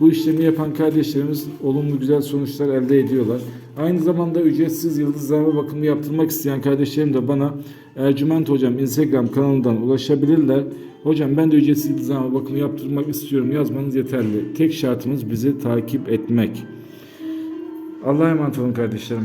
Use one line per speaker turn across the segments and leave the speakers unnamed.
Bu işlemi yapan kardeşlerimiz olumlu güzel sonuçlar elde ediyorlar. Aynı zamanda ücretsiz yıldızlarma bakımı yaptırmak isteyen kardeşlerim de bana Ercüment Hocam Instagram kanalından ulaşabilirler. Hocam ben de ücretsiz yıldızlarma bakımı yaptırmak istiyorum yazmanız yeterli. Tek şartımız bizi takip etmek. Allah'a emanet olun kardeşlerim.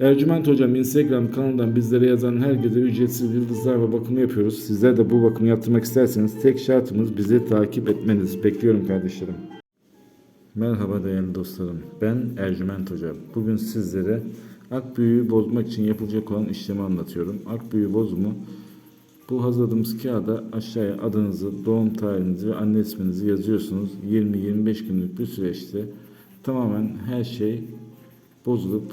Ercüment Hocam Instagram kanalından bizlere yazan herkese ücretsiz yıldızlarla bakımı yapıyoruz. Sizler de bu bakımı yaptırmak isterseniz tek şartımız bizi takip etmeniz. Bekliyorum kardeşlerim. Merhaba değerli dostlarım. Ben Ercüment Hocam. Bugün sizlere ak büyüğü bozmak için yapılacak olan işlemi anlatıyorum. Ak büyüğü bozumu bu hazırladığımız kağıda aşağıya adınızı, doğum tarihinizi ve anne isminizi yazıyorsunuz. 20-25 günlük bir süreçte tamamen her şey bozulup